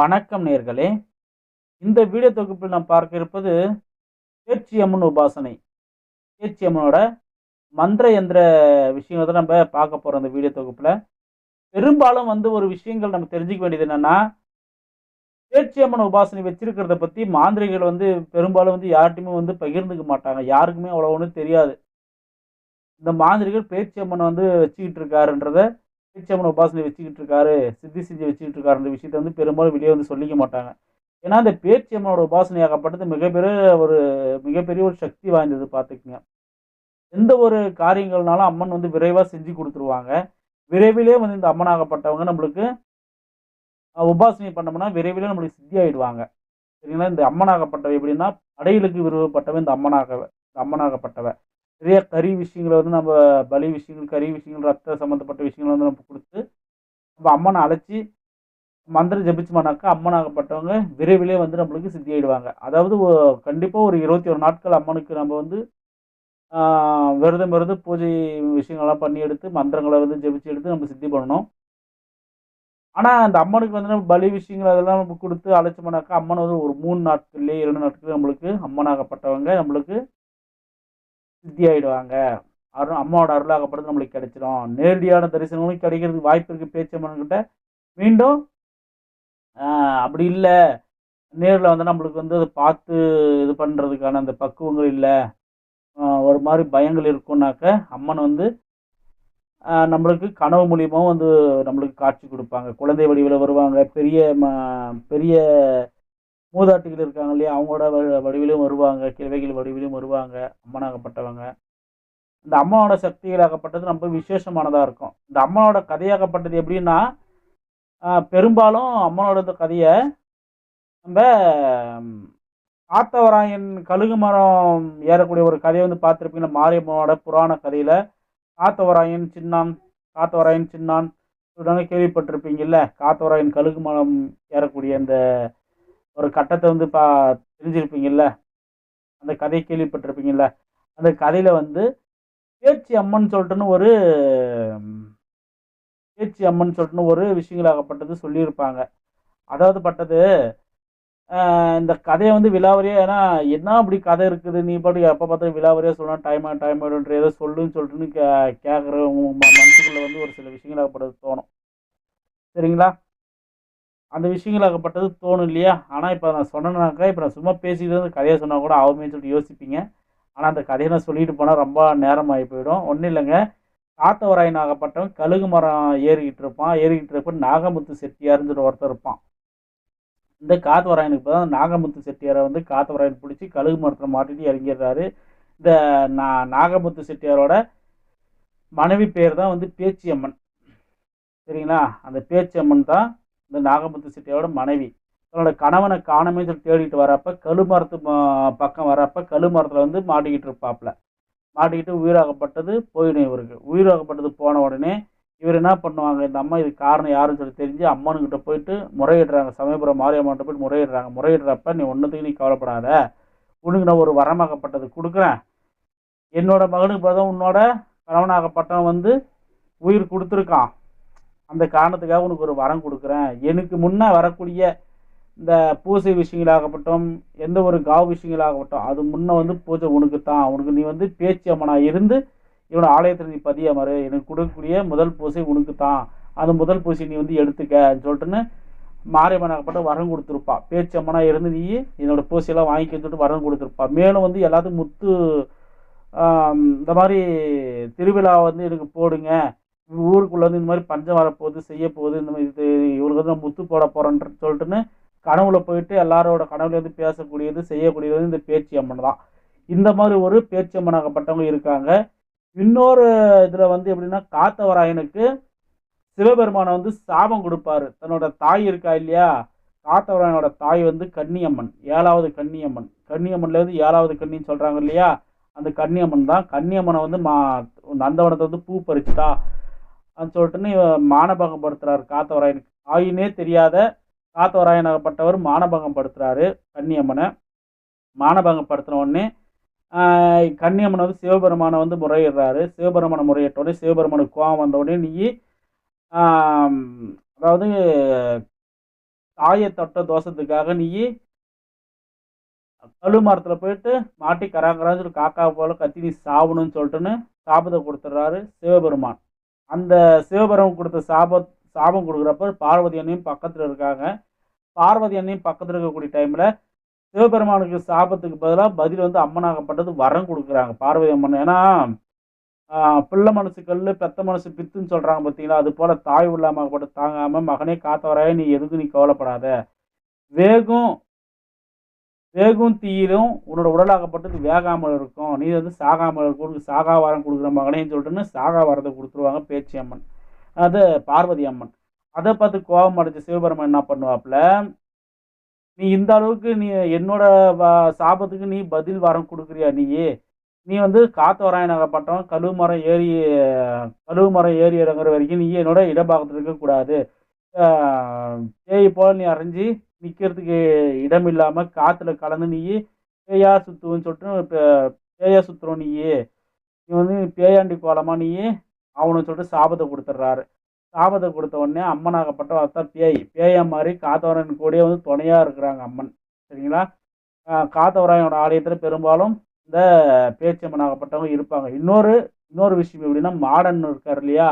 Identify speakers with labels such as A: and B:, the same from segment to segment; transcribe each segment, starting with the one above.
A: வணக்கம் நேர்களே. இந்த வீடியோ தொகுப்பில் நாம் பார்க்க இருப்பது பேச்சியம்மன் உபாசனை. பேச்சியம்மனோட மந்திர எந்திர விஷயங்களை தான் நம்ம பார்க்க போகிறோம் இந்த வீடியோ தொகுப்பில். பெரும்பாலும் வந்து ஒரு விஷயங்கள் நம்ம தெரிஞ்சுக்க வேண்டியது என்னென்னா பேச்சியம்மன் உபாசனை வச்சிருக்கிறத பற்றி மாந்திரிகள் வந்து பெரும்பாலும் வந்து யார்கிட்டையுமே வந்து பகிர்ந்துக்க மாட்டாங்க. யாருக்குமே அவ்வளோ ஒன்றும் தெரியாது. இந்த மாந்திரிகள் பேச்சியம்மனை வந்து வச்சுக்கிட்டு இருக்காருன்றத பேச்சியம்மன் உபாசனை வச்சுக்கிட்டு இருக்காரு சித்தி செஞ்சு வச்சுக்கிட்டு இருக்காருன்ற விஷயத்த வந்து பெரும்பாலும் வெளியே வந்து சொல்லிக்க மாட்டாங்க. ஏன்னா இந்த பேச்சியம்மனோட உபாசனையாகப்பட்டது மிகப்பெரிய ஒரு மிகப்பெரிய ஒரு சக்தி வாய்ந்தது பார்த்துக்குங்க. எந்த ஒரு காரியங்கள்னாலும் அம்மன் வந்து விரைவாக செஞ்சு கொடுத்துருவாங்க. விரைவிலே வந்து இந்த அம்மனாகப்பட்டவங்க நம்மளுக்கு உபாசனை பண்ணோம்னா விரைவிலே நம்மளுக்கு சித்தி ஆகிடுவாங்க சரிங்களா? இந்த அம்மனாகப்பட்டவை எப்படின்னா அடையிலுக்கு விரும்பப்பட்டவை இந்த அம்மனாக இந்த அம்மனாகப்பட்டவை. நிறைய கறி விஷயங்களை வந்து நம்ம பலி விஷயங்கள் கறி விஷயங்கள் ரத்த சம்மந்தப்பட்ட விஷயங்களை வந்து நம்ம கொடுத்து நம்ம அம்மனை அழைச்சி மந்திரம் ஜபிச்சோம்னாக்கா அம்மனாகப்பட்டவங்க விரைவிலே வந்து நம்மளுக்கு சித்தி ஆயிடுவாங்க அதாவது கண்டிப்பாக ஒரு இருபத்தி ஒரு நாட்கள் அம்மனுக்கு நம்ம வந்து விரதம் விரதம் இருந்து பூஜை விஷயங்கள்லாம் பண்ணி எடுத்து மந்திரங்களை வந்து ஜெபிச்சு எடுத்து நம்ம சித்தி பண்ணணும். ஆனால் அந்த அம்மனுக்கு வந்து நம்ம பலி விஷயங்கள் அதெல்லாம் நம்ம கொடுத்து அழைச்சோம்னாக்கா அம்மன் வந்து ஒரு மூணு நாட்கள்லேயே இரண்டு நாட்கள் நம்மளுக்கு அம்மனாகப்பட்டவங்க நம்மளுக்கு சித்தி ஆகிடுவாங்க அருள் அம்மாவோட அருளாகப்படுது நம்மளுக்கு கிடைச்சிடும் நேரடியான தரிசனங்களும் கிடைக்கிறதுக்கு வாய்ப்பு இருக்குது பேச்சம்மன்கிட்ட மீண்டும் அப்படி இல்லை. நேரில் வந்து நம்மளுக்கு வந்து அதை பார்த்து இது பண்ணுறதுக்கான அந்த பக்குவங்கள் இல்லை. ஒரு மாதிரி பயங்கள் இருக்கும்னாக்க அம்மன் வந்து நம்மளுக்கு கனவு மூலியமாகவும் வந்து நம்மளுக்கு காட்சி கொடுப்பாங்க. குழந்தை வடிவில் வருவாங்க. பெரிய ம- பெரிய மூதாட்டிகள் இருக்காங்க இல்லையா அவங்களோட வ- வடிவிலும் வருவாங்க கிழவைகள் வடிவிலும் வருவாங்க அம்மனாகப்பட்டவங்க. இந்த அம்மாவோட சக்திகளாகப்பட்டது ரொம்ப விசேஷமானதாக இருக்கும். இந்த அம்மாவோட கதையாகப்பட்டது எப்படின்னா பெரும்பாலும் அம்மனோட இந்த கதையை நம்ம ஆத்தவராயன் காத்தவராயன் கழுகு மரம் ஏறக்கூடிய ஒரு கதையை வந்து பார்த்துருப்பீங்க. மாரியம்மனோட புராண கதையில் காத்தவராயன் சின்னான் காத்தவராயன் சின்னான் இப்படிலாம் கேள்விப்பட்டிருப்பீங்கல்ல காத்தவராயன் கழுகு மரம் ஏறக்கூடிய அந்த ஒரு கட்டத்தை வந்து பா தெரிஞ்சிருப்பீங்கல்ல? அந்த கதையை கேள்விப்பட்டிருப்பீங்கல்ல? அந்த கதையில் வந்து பேச்சு அம்மன் சொல்லிட்டுன்னு ஒரு பேச்சு அம்மன் சொல்லிட்டுன்னு ஒரு விஷயங்களாகப்பட்டது சொல்லியிருப்பாங்க. அதாவது பட்டது இந்த கதையை வந்து விலாவரியாக ஏன்னா என்ன அப்படி கதை இருக்குது? நீ பாட்டு எப்போ பார்த்தா விலாவரியாக சொல்லலாம் டைம் ஆகும் டைம் ஆகிடுன்ற ஏதோ சொல்லுன்னு சொல்லிட்டுன்னு கே கேட்குற மனசுக்குள்ளே வந்து ஒரு சில விஷயங்களாகப்பட்டது தோணும். சரிங்களா? அந்த விஷயங்கள் ஆகப்பட்டது தோணும் இல்லையா? ஆனால் இப்போ நான் சொன்னேனாக்கா இப்போ நான் சும்மா பேசிட்டு வந்து கதையை சொன்னால் கூட ஆகுமேன்னு சொல்லிட்டு யோசிப்பீங்க. ஆனால் அந்த கதையை நான் சொல்லிட்டு போனால் ரொம்ப நேரம் ஆகி போயிடும். ஒன்றும் இல்லைங்க. காத்தவராயனாகப்பட்டவன் கழுகு மரம் ஏறிக்கிட்டு இருப்பான். ஏறிக்கிட்டு இருப்ப நாகமுத்து செட்டியார்னு சொல்லி ஒருத்தர் இருப்பான். இந்த காத்தவராயனுக்கு இப்போ தான் நாகமுத்து செட்டியாரை வந்து காத்தவராயன் பிடிச்சி கழுகு மரத்தில் மாட்டிட்டு இறங்கிடுறாரு. இந்த நா நாகமுத்து செட்டியாரோட மனைவி பேர் தான் வந்து பேச்சியம்மன். சரிங்களா? அந்த பேச்சியம்மன் தான் இந்த நாகமுத்து சிட்டியோட மனைவி. தன்னோட கணவனை காணமே சொல்லி தேடிட்டு வரப்ப கழுமரத்து பக்கம் வரப்ப கழுமரத்தில் வந்து மாட்டிக்கிட்டு இருப்பாப்புல மாட்டிக்கிட்டு உயிராகப்பட்டது போயிடும் இவருக்கு. உயிராகப்பட்டது போன உடனே இவர் என்ன பண்ணுவாங்க? இந்த அம்மா இது காரணம் யாருன்னு சொல்லி தெரிஞ்சு அம்மனுக்கிட்ட போயிட்டு முறையிடுறாங்க. சமயபுரம் மாரியம்மன்கிட்ட போயிட்டு முறையிடுறாங்க. முறையிடுறப்ப நீ ஒன்றுத்துக்கு நீ கவலைப்படாத. உனக்கு நான் ஒரு வரமாகப்பட்டது கொடுக்குறேன். என்னோட மகனுக்கு பார்த்தா உன்னோட கணவனாகப்பட்டவன் வந்து உயிர் கொடுத்துருக்கான். அந்த காரணத்துக்காக உனக்கு ஒரு வரம் கொடுக்குறேன். எனக்கு முன்னே வரக்கூடிய இந்த பூசை விஷயங்களாகப்பட்டும் எந்த ஒரு காவு விஷயங்களாகப்பட்டும் அது முன்னே வந்து பூஜை உனக்கு தான் உனக்கு நீ வந்து பேச்சு அம்மனாக இருந்து இவனோட ஆலயத்தில் நீ பதிய மறு. எனக்கு கொடுக்கக்கூடிய முதல் பூசை உனக்கு தான் அந்த முதல் பூசை நீ வந்து எடுத்துக்கன்னு சொல்லிட்டுன்னு மாரியம்மனாகப்பட்ட வரம் கொடுத்துருப்பா. பேச்சு அம்மனாக இருந்து நீ என்னோட பூசையெல்லாம் வாங்கிக்கன்னு சொல்லிட்டு வரம் கொடுத்துருப்பா. மேலும் வந்து எல்லாத்துக்கும் முத்து இந்த மாதிரி திருவிழா வந்து எனக்கு போடுங்க. ஊருக்குள்ள வந்து இந்த மாதிரி பஞ்சம் வரப்போகுது செய்ய போகுது இந்த மாதிரி இது இவங்களுக்கு வந்து முத்து போட போகிறேன்ற சொல்லிட்டுன்னு கனவுல போயிட்டு எல்லாரோட கனவுல பேசக்கூடியது செய்யக்கூடியது வந்து இந்த பேச்சு அம்மன் தான். இந்த மாதிரி ஒரு பேச்சு அம்மனாகப்பட்டவங்க இருக்காங்க. இன்னொரு இதில் வந்து எப்படின்னா காத்தவராயனுக்கு சிவபெருமானை வந்து சாபம் கொடுப்பாரு. தன்னோட தாய் இருக்கா இல்லையா? காத்தவராயனோட தாய் வந்து கன்னியம்மன் ஏழாவது கன்னியம்மன். கன்னியம்மன்லேருந்து ஏழாவது கன்னின்னு சொல்கிறாங்க இல்லையா? அந்த கன்னியம்மன் தான். கன்னியம்மனை வந்து மா நந்தவனத்தை வந்து பூ பறிச்சுட்டா. அப்படின்னு சொல்லிட்டுன்னு மானபகம் மானபங்கம் படுத்துறாரு காத்தவராயனுக்கு. ஆயினே தெரியாத காத்தவராயனாகப்பட்டவர் மானபங்கம் படுத்துறாரு கன்னியம்மனை. மானபங்கம் படுத்தின உடனே கன்னியம்மன் வந்து சிவபெருமானை வந்து முறையிடுறாரு. சிவபெருமானை முறையிட்ட உடனே சிவபெருமானுக்கு கோவம் வந்த உடனே நீ அதாவது தாயை தொட்ட தோஷத்துக்காக நீ கழு மரத்தில் போயிட்டு மாட்டி கராங்கரான்னு சொல்லி காக்கா போல கத்தி நீ சாவணும்னு சொல்லிட்டுன்னு சாபத்தை கொடுத்துட்றாரு சிவபெருமான். அந்த சிவபெருமன் கொடுத்த சாப சாபம் கொடுக்குறப்ப பார்வதி அண்ணையும் பக்கத்தில் இருக்காங்க. பார்வதி அண்ணையும் பக்கத்தில் இருக்கக்கூடிய டைமில் சிவபெருமானுக்கு சாபத்துக்கு பதிலாக பதில் வந்து அம்மனாகப்பட்டது வரம் கொடுக்குறாங்க பார்வதி அம்மன். ஏன்னா பிள்ளை மனசு கல் பெத்த மனசு பித்துன்னு சொல்கிறாங்க பார்த்தீங்களா? அது போல் தாய் உள்ளாமப்பட்டு தாங்காமல் மகனே காத்தவராய நீ எதுக்கு நீ கவலைப்படாத. வேகம் வேகும் தீயிலும் உன்னோட உடலாகப்பட்டது வேகாமல் இருக்கும். நீ வந்து சாகாமல் இருக்கும் சாகா வாரம் கொடுக்குற மகனேன்னு சொல்லிட்டுன்னு சாகா வரத்தை கொடுத்துருவாங்க பேச்சி அம்மன். அது பார்வதி அம்மன். அதை பார்த்து கோபம் அடைஞ்ச சிவபெருமன் என்ன பண்ணுவாப்புல? நீ இந்த அளவுக்கு நீ என்னோட சாபத்துக்கு நீ பதில் வரம் கொடுக்குறியா நீயே? நீ வந்து காத்து வராயனாகப்பட்டவன் கழுவு மரம் ஏறி கழுவு மரம் ஏறி இறங்குற வரைக்கும் நீ என்னோட இடபாகத்தில் இருக்கக்கூடாது. தேய் போல் நீ அரைஞ்சி நிற்கிறதுக்கு இடம் இல்லாமல் காற்றுல கலந்து நீ பேயா சுற்றுன்னு சொல்லிட்டு இப்போ பேயா சுற்றுறோம் நீ நீ வந்து பேயாண்டி கோலமா நீ அவனு சொல்லிட்டு சாபத்தை கொடுத்துட்றாரு. சாபத்தை கொடுத்த உடனே அம்மனாகப்பட்ட அதான் பேய் பேயா மாதிரி காத்தவரன் கூடயே வந்து துணையாக இருக்கிறாங்க அம்மன். சரிங்களா? காத்தவராயனோட ஆலயத்தில் பெரும்பாலும் இந்த பேச்சம்மனாகப்பட்டவங்க இருப்பாங்க. இன்னொரு இன்னொரு விஷயம் எப்படின்னா மாடன் இருக்கார் இல்லையா?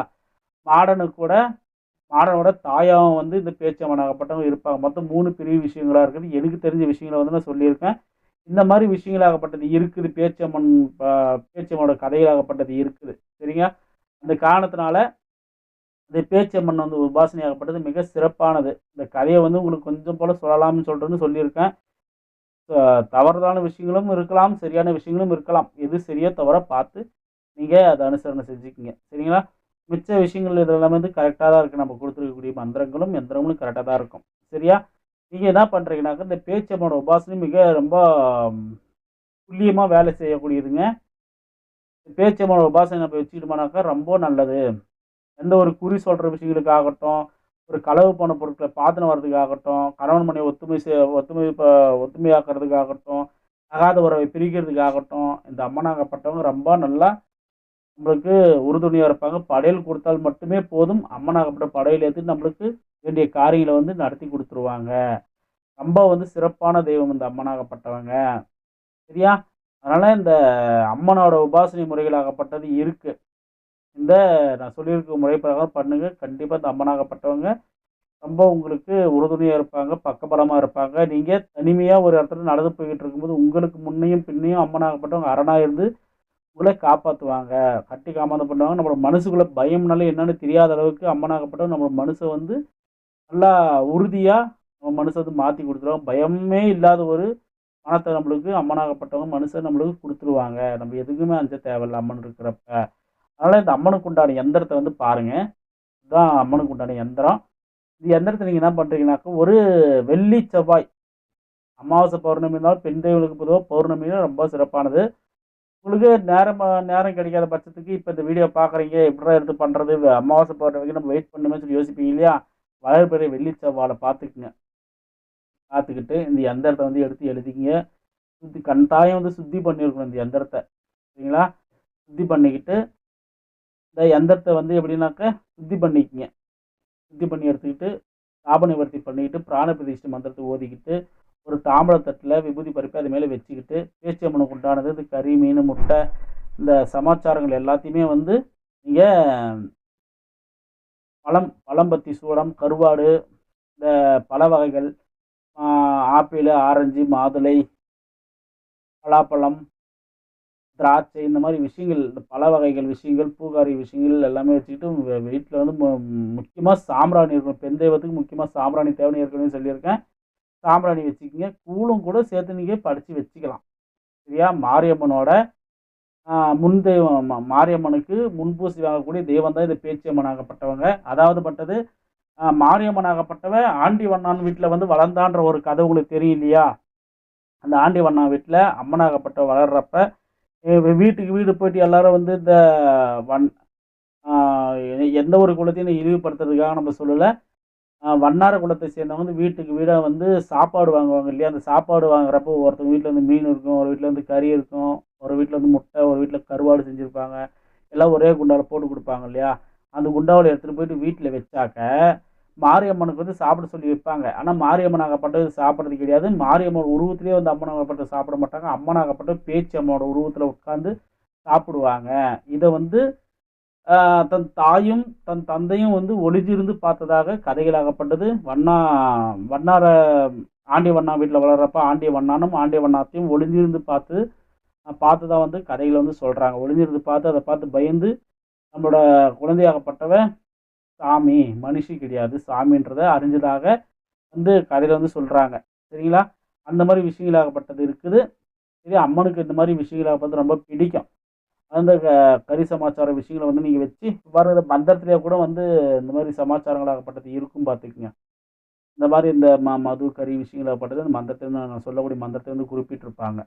A: மாடனுக்கு கூட மாடனோட தாயாவும் வந்து இந்த பேச்சம்மனாகப்பட்டவங்க இருப்பாங்க. மொத்தம் மூணு பெரிய விஷயங்களாக இருக்குது. எனக்கு தெரிஞ்ச விஷயங்களை வந்து நான் சொல்லியிருக்கேன். இந்த மாதிரி விஷயங்களாகப்பட்டது இருக்குது. பேச்சம்மன் பேச்சம்மனோட கதைகளாகப்பட்டது இருக்குது. சரிங்க? அந்த காரணத்தினால இந்த பேச்சம்மன் வந்து உபாசனையாகப்பட்டது மிக சிறப்பானது. இந்த கதையை வந்து உங்களுக்கு கொஞ்சம் போல சொல்லலாம்னு சொல்கிறேன்னு சொல்லியிருக்கேன். தவறுதான விஷயங்களும் இருக்கலாம் சரியான விஷயங்களும் இருக்கலாம். எது சரியா தவற பார்த்து நீங்கள் அதை அனுசரணை செஞ்சுக்கிங்க. சரிங்களா? மிச்ச விஷயங்கள் இதெல்லாம் வந்து கரெக்டாக தான் இருக்குது நம்ம கொடுத்துருக்கக்கூடிய மந்திரங்களும் எந்திரங்களும் கரெக்டாக தான் இருக்கும். சரியா? நீங்கள் என்ன பண்ணுறீங்கனாக்கா இந்த பேச்சம்மோட உபாசனை மிக ரொம்ப துல்லியமாக வேலை செய்யக்கூடியதுங்க. பேச்சம்மோட உபாசனை நம்ம வச்சுக்கிட்டோம்னாக்கா ரொம்ப நல்லது. எந்த ஒரு குறி சொல்கிற விஷயங்களுக்காகட்டும் ஒரு களவு போன பொருட்களை பாத்திரம் வர்றதுக்காகட்டும் கணவன் மனைவி ஒத்துமை செய் ஒத்துமை இப்போ ஒத்துமையாக்குறதுக்காகட்டும் அகாத உறவை பிரிக்கிறதுக்காகட்டும் இந்த அம்மனாகப்பட்டவங்க ரொம்ப நல்லா நம்மளுக்கு உறுதுணையாக இருப்பாங்க. படையல் கொடுத்தால் மட்டுமே போதும். அம்மனாகப்பட்ட படையல் ஏற்றி நம்மளுக்கு வேண்டிய காரியங்களை வந்து நடத்தி கொடுத்துருவாங்க. ரொம்ப வந்து சிறப்பான தெய்வம் இந்த அம்மனாகப்பட்டவங்க சரியா? அதனால் இந்த அம்மனோட உபாசனை முறைகளாகப்பட்டது இருக்குது இந்த நான் சொல்லியிருக்க முறை பிரகாரம் பண்ணுங்க. கண்டிப்பாக இந்த அம்மனாகப்பட்டவங்க ரொம்ப உங்களுக்கு உறுதுணையாக இருப்பாங்க. பக்கபலமாக இருப்பாங்க. நீங்கள் தனிமையாக ஒரு இடத்துல நடந்து போய்கிட்டு இருக்கும்போது உங்களுக்கு முன்னையும் பின்னையும் அம்மனாகப்பட்டவங்க அரணாக இருந்து உங்களை காப்பாற்றுவாங்க கட்டி காமாந்தம் பண்ணுவாங்க நம்மளோட மனசுக்குள்ளே பயம்னாலே என்னன்னு தெரியாத அளவுக்கு அம்மனாகப்பட்ட நம்ம மனசை வந்து நல்லா உறுதியாக நம்ம மனசை வந்து மாற்றி கொடுத்துருவாங்க. பயமே இல்லாத ஒரு மனத்தை நம்மளுக்கு அம்மனாகப்பட்டவங்க மனுஷன் நம்மளுக்கு கொடுத்துருவாங்க. நம்ம எதுக்குமே அஞ்ச தேவையில்ல அம்மன் இருக்கிறப்ப. அதனால் இந்த அம்மனுக்கு உண்டான எந்திரத்தை வந்து பாருங்கள் இதுதான் அம்மனுக்கு உண்டான எந்திரம். இந்த எந்திரத்தை நீங்கள் என்ன பண்ணுறீங்கனாக்கா ஒரு வெள்ளி செவ்வாய். அமாவாசை பௌர்ணமி இருந்தாலும் பெண் தெய்வங்களுக்கு பொதுவாக பௌர்ணமியும் ரொம்ப சிறப்பானது. உங்களுக்கு நேரம் நேரம் கிடைக்காத பட்சத்துக்கு இப்போ இந்த வீடியோ பார்க்குறீங்க எப்படிடா எடுத்து பண்ணுறது அமாவாசை பௌர்ணமிக்கு நம்ம வெயிட் பண்ணுமே சொல்லி யோசிப்பீங்க இல்லையா? வளர்பெரிய வெள்ளி செவ்வாழை பார்த்துக்குங்க. பார்த்துக்கிட்டு இந்த எந்திரத்தை வந்து எடுத்து எழுதிக்கிங்க. சுத்தி கண்டாயம் வந்து சுத்தி பண்ணியிருக்கணும் இந்த எந்திரத்தை. சரிங்களா? சுத்தி பண்ணிக்கிட்டு இந்த எந்திரத்தை வந்து எப்படின்னாக்க சுத்தி பண்ணிக்கங்க. சுத்தி பண்ணி எடுத்துக்கிட்டு சாப நிவர்த்தி பண்ணிக்கிட்டு பிராண பிரதிஷ்டை மந்திரத்தை ஓதிக்கிட்டு ஒரு தாம்பழத்தட்டில் விபூதி பருப்பை அது மேலே வச்சுக்கிட்டு பேச்சியம்மனுக்கு உண்டானது இந்த கறி மீன் முட்டை இந்த சமாச்சாரங்கள் எல்லாத்தையுமே வந்து நீங்கள் பழம் பழம்பத்தி சூடம் கருவாடு இந்த பல வகைகள் ஆப்பிள் ஆரஞ்சு மாதுளை பலாப்பழம் திராட்சை இந்த மாதிரி விஷயங்கள் இந்த பல வகைகள் விஷயங்கள் பூக்காரி விஷயங்கள் எல்லாமே வச்சுக்கிட்டு வீட்டில் வந்து முக்கியமாக சாம்பிராணி இருக்கணும். பெண் தெய்வத்துக்கு முக்கியமாக சாம்பிராணி தேவைன்னு ஏற்கனவே சொல்லியிருக்கேன். சாம்பிராணி வச்சுக்கிங்க. கூழும் கூட சேர்த்து நீங்கள் படித்து வச்சுக்கலாம். சரியா? மாரியம்மனோட முன் தெய்வம் மாரியம்மனுக்கு முன்பூசி வாங்கக்கூடிய தெய்வம் தான் இது பேச்சியம்மனாகப்பட்டவங்க அதாவது பட்டது ஆஹ் மாரியம்மனாகப்பட்டவ ஆண்டி வண்ணான் வீட்டில் வந்து வளர்ந்தான்ற ஒரு கதை உங்களுக்கு தெரியும் இல்லையா அந்த ஆண்டி வண்ணா வீட்டில் அம்மனாகப்பட்ட வளர்றப்ப வீட்டுக்கு வீடு போயிட்டு எல்லாரும் வந்து இந்த வன் எந்த ஒரு குலத்தையும் இழிவுபடுத்துறதுக்காக நம்ம சொல்லலை. வண்ணார குலத்தை சேர்ந்தவங்க வந்து வீட்டுக்கு வீடாக வந்து சாப்பாடு வாங்குவாங்க இல்லையா? அந்த சாப்பாடு வாங்குறப்போ ஒருத்தவங்க வீட்டில் வந்து மீன் இருக்கும் ஒரு வீட்டில் வந்து கறி இருக்கும் ஒரு வீட்டில் வந்து முட்டை ஒரு வீட்டில் கருவாடு செஞ்சுருப்பாங்க. எல்லாம் ஒரே குண்டாவில் போட்டு கொடுப்பாங்க இல்லையா? அந்த குண்டாவில் எடுத்துகிட்டு போயிட்டு வீட்டில் வச்சாக்க மாரியம்மனுக்கு வந்து சாப்பிட சொல்லி வைப்பாங்க. ஆனால் மாரியம்மன் ஆகப்பட்டது சாப்பிட்றது கிடையாது. மாரியம்மன் உருவத்திலே வந்து அம்மன் ஆகப்பட்டது சாப்பிட மாட்டாங்க. அம்மன் ஆகப்பட்டது பேச்சு அம்மனோட உருவத்தில் உட்காந்து சாப்பிடுவாங்க. இதை வந்து தன் தாயும் தன் தந்தையும் வந்து ஒளிஞ்சிருந்து பார்த்ததாக கதைகளாகப்பட்டது. வண்ணா வண்ணார ஆண்டிய வண்ணா வீட்டில் வளர்றப்ப ஆண்டிய வண்ணானும் ஆண்டிய வண்ணாத்தையும் ஒளிஞ்சிருந்து பார்த்து அஹ், வந்து கதைகளை வந்து சொல்கிறாங்க ஒளிஞ்சிருந்து பார்த்து அதை பார்த்து பயந்து நம்மளோட குழந்தையாகப்பட்டவ சாமி மனுஷி கிடையாது சாமின்றதை அறிஞ்சதாக வந்து கதையில் வந்து சொல்கிறாங்க சரிங்களா? அந்த மாதிரி விஷயங்களாகப்பட்டது இருக்குது. சரி அம்மனுக்கு இந்த மாதிரி விஷயங்களாகப்பட்டது ரொம்ப பிடிக்கும். அந்த க- சமாச்சார விஷயங்களை வந்து நீங்கள் வச்சு வர்ற மந்திரத்துலேயே கூட வந்து இந்த மாதிரி சமாச்சாரங்களாகப்பட்டது இருக்கும் பார்த்துக்குங்க. இந்த மாதிரி இந்த ம மது கறி விஷயங்களாகப்பட்டது அந்த மந்திரத்தை நான் சொல்லக்கூடிய மந்திரத்தை வந்து குறிப்பிட்டிருப்பாங்க.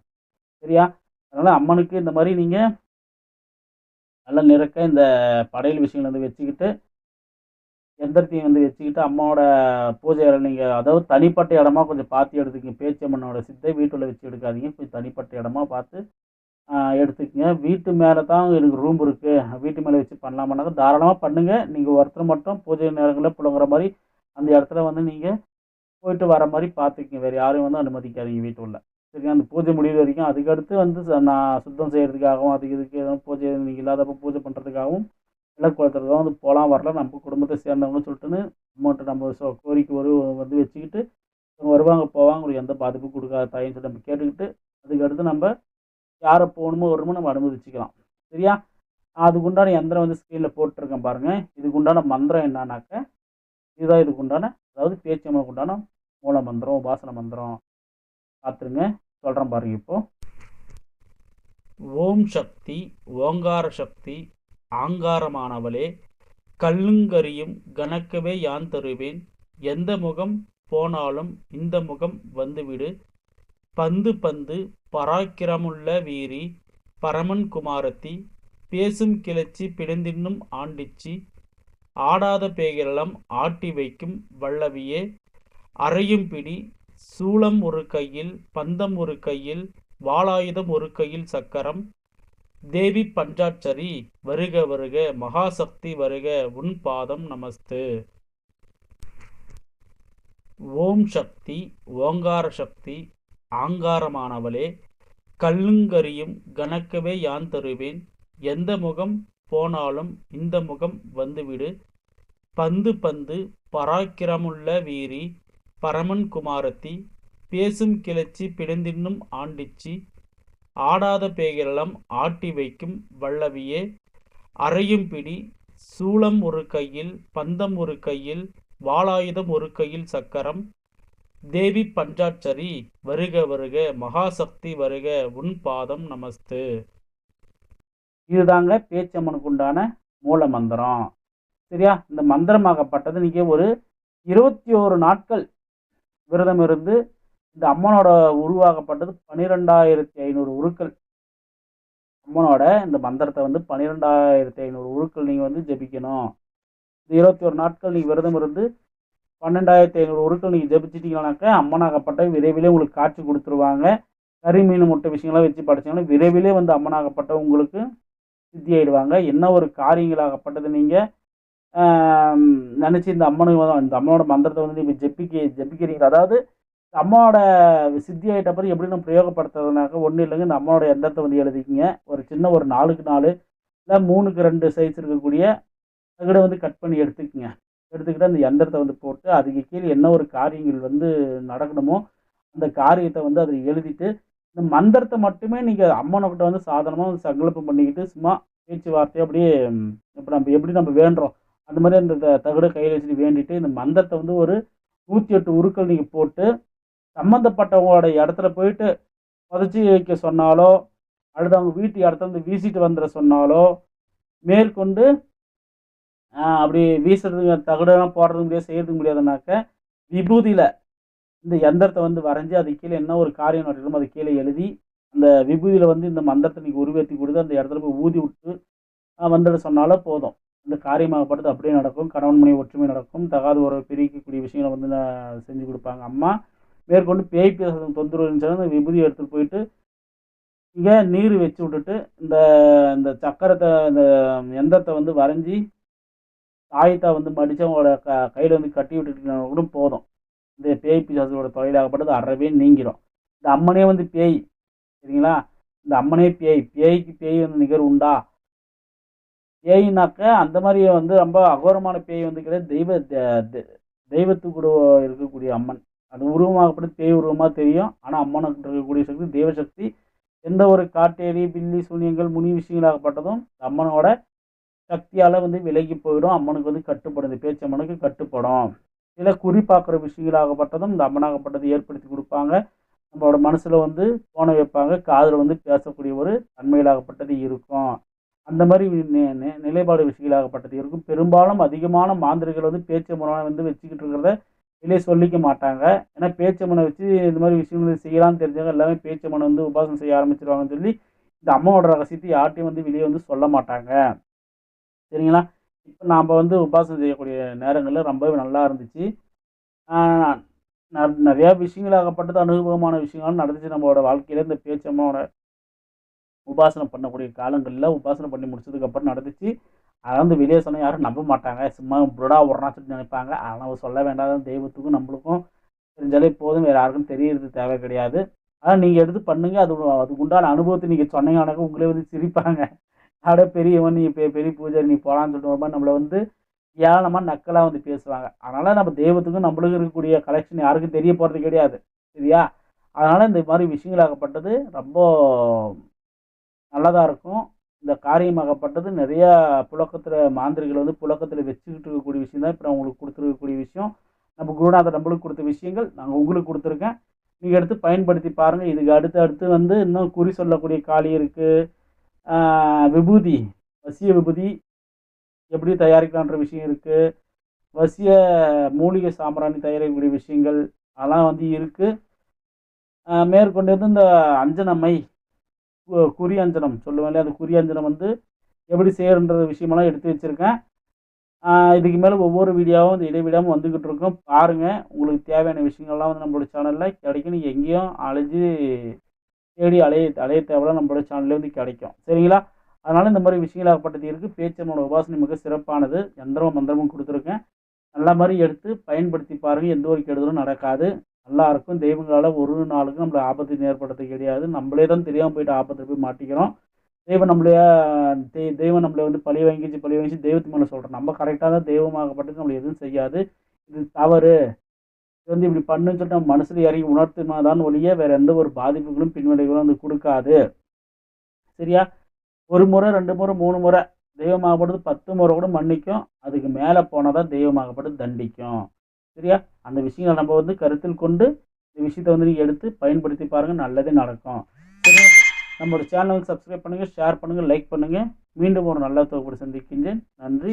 A: சரியா? அதனால் அம்மனுக்கு இந்த மாதிரி நீங்கள் நல்லா நிறக்க இந்த படையல் விஷயங்களை வந்து வச்சுக்கிட்டு எந்திரத்தையும் வந்து வச்சுக்கிட்டு அம்மாவோட பூஜை இடம் நீங்கள் அதாவது தனிப்பட்ட இடமா கொஞ்சம் பார்த்து எடுத்துக்கிங்க. பேச்சம்மனோட சித்தை வீட்டில் வச்சு எடுக்காதீங்க. கொஞ்சம் தனிப்பட்ட இடமா பார்த்து எடுத்துக்கங்க. வீட்டு மேலே தான் எனக்கு ரூம் இருக்குது வீட்டு மேலே வச்சு பண்ணலாமானாக்க தாராளமாக பண்ணுங்கள் நீங்கள் ஒருத்தர் மட்டும் பூஜை நேரங்களில் புழங்குற மாதிரி அந்த இடத்துல வந்து நீங்கள் போயிட்டு வர மாதிரி பார்த்துக்கங்க வேறு யாரையும் வந்து அனுமதிக்காதீங்க வீட்டுள்ள சரிங்க அந்த பூஜை முடிவு வரைக்கும் அதுக்கடுத்து வந்து ச- நான் சுத்தம் செய்கிறதுக்காகவும் அதுக்கு இதுக்கு எதுவும் பூஜை நீங்கள் இல்லாதப்போ பூஜை பண்ணுறதுக்காகவும் எல்லாம் குளத்துறதுக்காக வந்து போகலாம் வரலாம். நம்ம குடும்பத்தை சேர்ந்தவங்கன்னு சொல்லிட்டுன்னு அமௌண்ட்டு நம்ம சோ கோரிக்கை ஒரு வந்து வச்சுக்கிட்டு வருவாங்க போவாங்க. உங்களுக்கு எந்த பாதிப்பும் கொடுக்காத தாயின்னு சொல்லி நம்ம கேட்டுக்கிட்டு அதுக்கடுத்து நம்ம யாரை போகணுமோ வருமோ நம்ம அனுமதிச்சுக்கலாம். சரியா? அதுக்கு உண்டான எந்திரம் வந்து ஸ்க்ரீனில் போட்டிருக்கேன் பாருங்கள் இதுக்கு உண்டான மந்திரம் என்னன்னாக்க இதுதான் இதுக்கு உண்டான அதாவது பேச்சம்மனுக்கு உண்டான மூல மந்திரம் உபாசன மந்திரம். பார்த்துருங்க சொல்கிறேன் பாருங்கள் இப்போ. ஓம் சக்தி ஓங்கார சக்தி ஆங்காரமானவளே கல்லுங்கரியும் கணக்கவே யான் தருவேன். எந்த முகம் போனாலும் இந்த முகம் வந்துவிடு. பந்து பந்து பராக்கிரமுள்ள வீரி பரமன் குமாரத்தி பேசும் கிளர்ச்சி பிடிந்தின்னும் ஆண்டிச்சி ஆடாத பேய்களெல்லாம் ஆட்டி வைக்கும் வல்லவியே அறையும் பிடி சூளம் ஒரு கையில் பந்தம் ஒரு கையில் வாளாயுதம் ஒரு கையில் சக்கரம் தேவி பஞ்சாட்சரி வருக வருக மகாசக்தி வருக உன் பாதம் நமஸ்து. ஓம் சக்தி ஓங்கார சக்தி ஆங்காரமானவளே கல்லுங்கரியும் கணக்கவே யான் தருவேன்? எந்த முகம் போனாலும் இந்த முகம் வந்துவிடு. பந்து பந்து பராக்கிரமுள்ள வீரி பரமன் குமாரத்தி பேசும் கிளர்ச்சி பிடிந்தின்னும் ஆண்டிச்சி ஆடாத பேய்களெல்லாம் ஆட்டி வைக்கும் வல்லவியே அறையும் பிடி சூளம் ஒரு கையில் பந்தம் ஒரு கையில் வாளாயுதம் ஒரு கையில் சக்கரம் தேவி பஞ்சாட்சரி வருக வருக மகாசக்தி வருக உன் பாதம் நமஸ்து. இதுதாங்க பேச்சம்மனுக்கு உண்டான மூல மந்திரம் சரியா? இந்த மந்திரமாகப்பட்டது நீங்கள் ஒரு இருபத்தி ஓரு நாட்கள் விரதம் இருந்து இந்த அம்மனோட உருவாகப்பட்டது பன்னிரெண்டாயிரத்தி ஐநூறு உருக்கள். அம்மனோட இந்த மந்திரத்தை வந்து பன்னிரெண்டாயிரத்தி ஐநூறு உருக்கள் நீங்கள் வந்து ஜெபிக்கணும். இந்த இருபத்தி ஒரு நாட்கள் நீங்கள் விரதம் இருந்து பன்னெண்டாயிரத்தி ஐநூறு உருக்கள் நீங்கள் ஜெபிச்சிட்டீங்கன்னாக்கா அம்மனாகப்பட்ட விரைவிலே உங்களுக்கு காட்சி கொடுத்துருவாங்க. கறி மீன் முட்டை விஷயங்கள்லாம் வச்சு படிச்சீங்கன்னா விரைவிலே வந்து அம்மனாகப்பட்ட உங்களுக்கு சித்தி ஆயிடுவாங்க என்ன ஒரு காரியங்களாகப்பட்டது நீங்கள் நினச்சி இந்த அம்மனு இந்த அம்மனோட மந்திரத்தை வந்து நீங்கள் ஜெப்பிக்க ஜெபிக்கிறீங்க. அதாவது அம்மாவோட சித்தி ஆகிட்ட பிறகு எப்படி நம்ம பிரயோகப்படுத்துறதுனாக்க ஒன்றும் இல்லைங்க. இந்த அம்மாவோட எந்திரத்தை வந்து எழுதிக்கிங்க. ஒரு சின்ன ஒரு நாலுக்கு நாலு இல்லை மூணுக்கு ரெண்டு சைஸ் இருக்கக்கூடிய தகடை வந்து கட் பண்ணி எடுத்துக்கங்க. எடுத்துக்கிட்டு அந்த எந்திரத்தை வந்து போட்டு அதுக்கு கீழே என்ன ஒரு காரியங்கள் வந்து நடக்கணுமோ அந்த காரியத்தை வந்து அதில் எழுதிட்டு இந்த மந்திரத்தை மட்டுமே நீங்கள் அம்மன்கிட்ட வந்து சாதனமாக வந்து சங்கல்பம் பண்ணிக்கிட்டு சும்மா பேச்சுவார்த்தையை அப்படியே இப்போ நம்ம எப்படி நம்ம வேண்டுறோம்? அந்த மாதிரி அந்த த- கையில் வச்சுட்டு வேண்டிட்டு இந்த மந்திரத்தை வந்து ஒரு நூற்றி எட்டு உருக்கள் நீங்கள் போட்டு சம்மந்தப்பட்டவங்களோட இடத்துல போயிட்டு புதைச்சி வைக்க சொன்னாலோ அடுத்து அவங்க வீட்டு இடத்துல வந்து வீசிட்டு வந்துட சொன்னாலோ மேற்கொண்டு அப்படி வீசுறதுக்கு தகடெல்லாம் போடுறது முடியாது செய்யறதுக்கு முடியாதுனாக்க விபூதியில் இந்த எந்திரத்தை வந்து வரைஞ்சி அது கீழே என்ன ஒரு காரியம் நடக்கணுமோ அது கீழே எழுதி அந்த விபூதியில் வந்து இந்த மந்திரத்தை நீங்கள் உருவேற்றி கொடுத்து அந்த இடத்துல போய் ஊதி விட்டு வந்துட சொன்னாலும் போதும். இந்த காரியமாகப்பட்டது அப்படியே நடக்கும். கணவன் மனைவி ஒற்றுமை நடக்கும். தகாத ஒரு பிரிக்கக்கூடிய விஷயங்களை வந்து நான் செஞ்சு கொடுப்பாங்க அம்மா. மேற்கொண்டு பேய் பேசுறது தொந்தரவு இருந்துச்சுன்னா அந்த விபூதி எடுத்துகிட்டு போயிட்டு இங்கே நீர் வச்சு விட்டுட்டு இந்த இந்த சக்கரத்தை இந்த எந்திரத்தை வந்து வரைஞ்சி தாயத்தை வந்து மடித்தவங்களோட க கையில் வந்து கட்டி விட்டுட்டு கூட போதும். இந்த பேய் பிசாசுகளோட தொழிலாகப்பட்டது அறவே நீங்கிடும் இந்த அம்மனே வந்து பேய் சரிங்களா? இந்த அம்மனே பேய் பேய்க்கு பேய் வந்து நிகர் உண்டா? பேய்னாக்க அந்த மாதிரி வந்து ரொம்ப அகோரமான பேய் வந்து கிடையாது. தெய்வ தெ- தெ- கூட இருக்கக்கூடிய அம்மன். அது உருவமாகப்பட்டு பேய் உருவமாக தெரியும். ஆனால் அம்மனுக்கு இருக்கக்கூடிய சக்தி தெய்வ சக்தி எந்த ஒரு காட்டேரி பில்லி சூனியங்கள் முனி விஷயங்களாகப்பட்டதும் இந்த அம்மனோட சக்தியால் வந்து விலகி போயிடும். அம்மனுக்கு வந்து கட்டுப்படுது. இந்த அம்மனுக்கு கட்டுப்படும். சில குறிப்பாக்குற விஷயங்களாகப்பட்டதும் இந்த அம்மனாகப்பட்டது ஏற்படுத்தி கொடுப்பாங்க. நம்மளோட மனசில் வந்து போன வைப்பாங்க. காதில் வந்து பேசக்கூடிய ஒரு தன்மையிலாகப்பட்டது இருக்கும். அந்த மாதிரி நிலைப்பாடு விஷயங்களாகப்பட்டது இருக்கும். பெரும்பாலும் அதிகமான மாந்திரிகள் வந்து பேச்சு முறை வந்து வச்சுக்கிட்டு இருக்கிறத வெளியே சொல்லிக்க மாட்டாங்க. ஏன்னா பேச்சு மனை வச்சு இந்த மாதிரி விஷயங்கள் செய்யலாம்னு தெரிஞ்சவங்க எல்லாமே பேச்சு மனை வந்து உபாசனம் செய்ய ஆரம்பிச்சிருவாங்கன்னு சொல்லி இந்த அம்மாவோட ரகசியத்தை யார்ட்டையும் வந்து வெளியே வந்து சொல்ல மாட்டாங்க. சரிங்களா? இப்போ நாம் வந்து உபாசனம் செய்யக்கூடிய நேரங்களில் ரொம்பவே நல்லா இருந்துச்சு. நிறையா ந- நிறையா அனுபவமான விஷயங்கள் நடந்துச்சு. நம்மளோட வாழ்க்கையில் இந்த பேச்சம்மாவோட உபாசனம் பண்ணக்கூடிய காலங்களில் உபாசனம் பண்ணி முடிச்சதுக்கப்புறம் நடந்துச்சு. அதை வந்து வெளியே சொன்னால் யாரும் நம்ப மாட்டாங்க. சும்மா புடா உடனா சொல்லி நினைப்பாங்க. அதனால் சொல்ல வேண்டாத தெய்வத்துக்கும் நம்மளுக்கும் தெரிஞ்சாலே போதும். வேறு யாருக்கும் தெரியறது தேவை கிடையாது. ஆனால் நீங்கள் எடுத்து பண்ணுங்கள் அது அதுக்கு உண்டான அனுபவத்தை நீங்கள் சொன்னீங்கன்னாக்க உங்களே வந்து சிரிப்பாங்க. அட பெரியவன் நீ பெ பெரிய பூஜை நீ போகலான்னு சொல்லிட்டு நம்மளை வந்து ஏளனமாக நக்கலாக வந்து பேசுவாங்க. அதனால் நம்ம தெய்வத்துக்கும் நம்மளுக்கும் இருக்கக்கூடிய கலெக்ஷன் யாருக்கும் தெரிய போகிறது கிடையாது. சரியா? அதனால் இந்த மாதிரி விஷயங்களாகப்பட்டது ரொம்ப நல்லதாக இருக்கும். இந்த காரியமாகப்பட்டது நிறையா புழக்கத்தில் மாந்திரிகள் வந்து புழக்கத்தில் வச்சுக்கிட்டு இருக்கக்கூடிய விஷயம் தான் இப்போ நான் உங்களுக்கு கொடுத்துருக்கக்கூடிய விஷயம். நம்ம குருநாதர் நம்மளுக்கு கொடுத்த விஷயங்கள் நாங்கள் உங்களுக்கு கொடுத்துருக்கேன். நீங்கள் எடுத்து பயன்படுத்தி பாருங்கள் இதுக்கு அடுத்து அடுத்து வந்து இன்னும் குறி சொல்லக்கூடிய காளி இருக்குது விபூதி வசிய விபூதி எப்படி தயாரிக்கலான்ற விஷயம் இருக்குது வசிய மூலிகை சாம்பிராணி தயாரிக்கக்கூடிய விஷயங்கள் அதெல்லாம் வந்து இருக்குது மேற்கொண்டு வந்து இந்த அஞ்சனமை கு- குறி அஞ்சனம் சொல்லுவேன் இல்லையா அந்த குறி அஞ்சனம் வந்து எப்படி செய்யறன்ற விஷயமெல்லாம் எடுத்து வச்சுருக்கேன். இதுக்கு மேலே ஒவ்வொரு வீடியோவும் இந்த இடைவிடாமல் வந்துக்கிட்டு இருக்கோம். பாருங்கள் உங்களுக்கு தேவையான விஷயங்கள்லாம் வந்து நம்மளோட சேனலில் கிடைக்கும். நீங்கள் எங்கேயும் அழிஞ்சு தேடி அலைய அலைய தேவையில்ல நம்மளோட சேனல்லே வந்து கிடைக்கும். சரிங்களா? அதனால் இந்த மாதிரி விஷயங்களாகப்பட்டது இருக்குது பேச்சம்மனோட உபாசனை மிக சிறப்பானது. எந்திரமும் மந்திரமும் கொடுத்துருக்கேன். நல்ல மாதிரி எடுத்து பயன்படுத்தி பாருங்கள் எந்த ஒரு கெடுதலும் நடக்காது. நல்லா இருக்கும் தெய்வங்களால் ஒரு நாளுக்கு நம்மளை ஆபத்து ஏற்படுத்த கிடையாது. நம்மளே தான் தெரியாமல் போயிட்டு ஆபத்தில் போய் மாட்டிக்கிறோம். தெய்வம் நம்மளைய தெய் தெய்வம் நம்மளை வந்து பழி வாங்கிச்சு பழி வாங்கிச்சு தெய்வத்து மேலே சொல்கிறோம் நம்ம கரெக்டாக தான் தெய்வமாகப்பட்டது. நம்மளை எதுவும் செய்யாது. இது தவறு. வந்து இப்படி பண்ணுன்னு சொல்லிட்டு நம்ம மனசில் இறங்கி உணர்த்துமாதான் ஒழிய வேறு எந்த ஒரு பாதிப்புகளும் பின்விளைவுகளும் வந்து கொடுக்காது. சரியா? ஒரு முறை ரெண்டு முறை மூணு முறை தெய்வமாகப்படுது பத்து முறை கூட மன்னிக்கும். அதுக்கு மேலே போனால் தான் தெய்வமாகப்பட்டது தண்டிக்கும். சரியா? அந்த விஷயங்களை நம்ம வந்து கருத்தில் கொண்டு இந்த விஷயத்தை வந்து நீங்கள் எடுத்து பயன்படுத்தி பாருங்கள் நல்லதே நடக்கும். சரி நம்மளோட சேனலுக்கு சப்ஸ்கிரைப் பண்ணுங்கள் ஷேர் பண்ணுங்கள் லைக் பண்ணுங்கள் மீண்டும் ஒரு நல்ல தொகுப்பு சந்திக்கின்றேன். நன்றி.